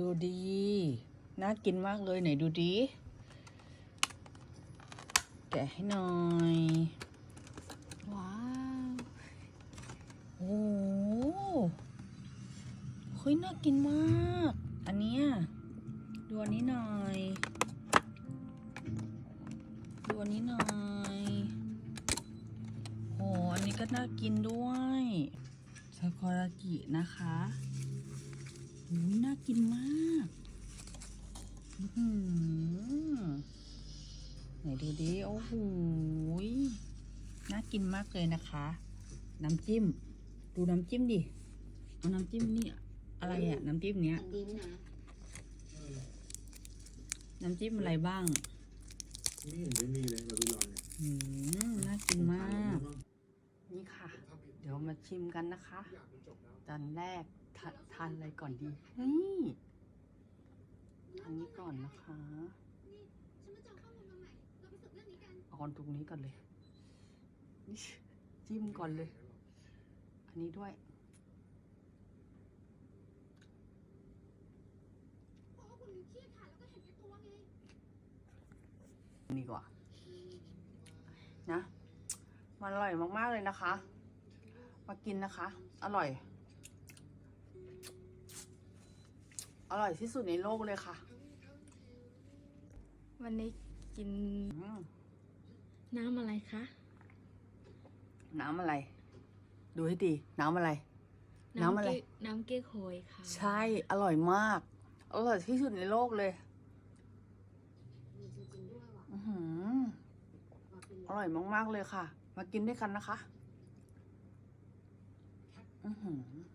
ดูดี น่ากินมากเลยไหนดูดี แกะให้หน่อย ว้าว โอ้หเฮ้ยน่ากินมาก อันเนี้ยดูอันนี้หน่อย ดูอันนี้หน่อยโอ้อันนี้ก็น่ากินด้วยซาคอรากินะคะ โอ้ยน่ากินมากอื้อหือไหนดูดิ โอ้โหยน่ากินมากเลยนะคะ น้ำจิ้ม ดูน้ำจิ้มดิ เอาน้ำจิ้มนี่ อะไรอะน้ำจิ้มเนี้ยอันนี้นะน้ำจิ้มอะไรบ้าง ไม่เห็นไม่มีเลยบาบิลอนเนี่ย อืม น่ากินมาก นี่ค่ะ เดี๋ยวมา ชิมกันนะคะจานแรกทาทานอะไรก่อนดี นี่อันนี้ก่อนนะคะเอาตรงนี้ก่อนเลยนี่จิ้มก่อนเลย อันนี้ด้วยนี่กว่านะ มันอร่อยมาก ๆ เลยนะคะ มากินนะคะ อร่อย อร่อยที่สุดในโลกเลยค่ะ วันนี้กินอืมน้ำอะไรคะ น้ำอะไร ดูให้ดี น้ำอะไร น้ำอะไร เก๊กน้ำเก๊กฮวยค่ะ ใช่ อร่อยมาก อร่อยที่สุดในโลกเลยมีจริงๆด้วยว่ะอือหือมาเป็นอร่อยมาก ๆ เลยค่ะ มากินด้วยกันนะคะ Mm-hmm.